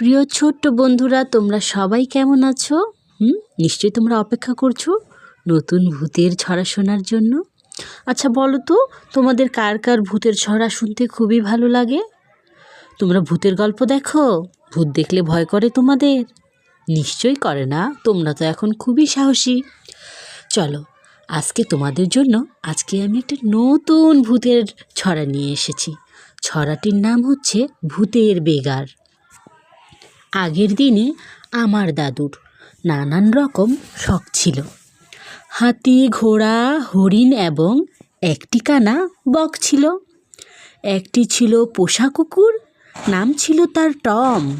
প্রিয় ছোট্ট বন্ধুরা, তোমরা সবাই কেমন আছো? হুম, নিশ্চয়ই তোমরা অপেক্ষা করছ নতুন ভূতের ছড়া শোনার জন্য। আচ্ছা বলো তো, তোমাদের কার কার ভূতের ছড়া শুনতে খুবই ভালো লাগে? তোমরা ভূতের গল্প দেখো, ভূত দেখলে ভয় করে তোমাদের। নিশ্চয়ই করে না, তোমরা তো এখন খুবই সাহসী। চলো, আজকে তোমাদের জন্য, আজকে আমি একটা নতুন ভূতের ছড়া নিয়ে এসেছি। ছড়াটির নাম হচ্ছে ভূতের বেগার। আগের দিনে আমার দাদুর নানান রকম শখ ছিল। হাতি, ঘোড়া, হরিণ এবং একটি কানা বক ছিল। একটি ছিল পোষা কুকুর, নাম ছিল তার টম।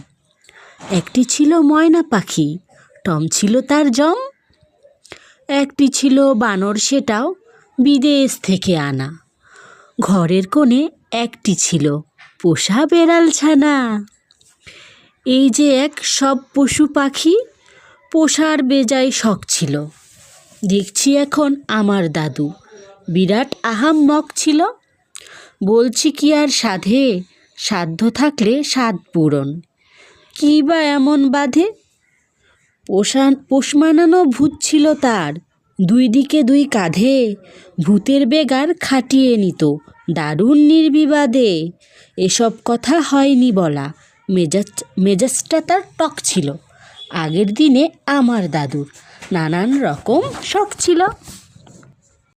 একটি ছিল ময়না পাখি, টম ছিল তার জম। একটি ছিল বানর, সেটাও বিদেশ থেকে আনা। ঘরের কোণে একটি ছিল পোষা বেড়াল ছানা এই যে এক সব পশু পাখি, পোষার বেজায় শখ ছিল। দেখছি এখন আমার দাদু। বিরাট আহাম আহাম্মক ছিল। বলছি কি আর সাধে, সাধ্য থাকলে সাধ পূরণ। কী বা এমন বাধে? পোষা, পোষ মানানো ভূত ছিল তার। দুই দিকে দুই কাঁধে ভূতের বেগার খাটিয়ে নিত। দারুণ নির্বিবাদে। এসব কথা হয়নি বলা। মেজাজ মেজাজটা তার টক ছিল। আগের দিনে আমার দাদুর নানান রকম শখ ছিল।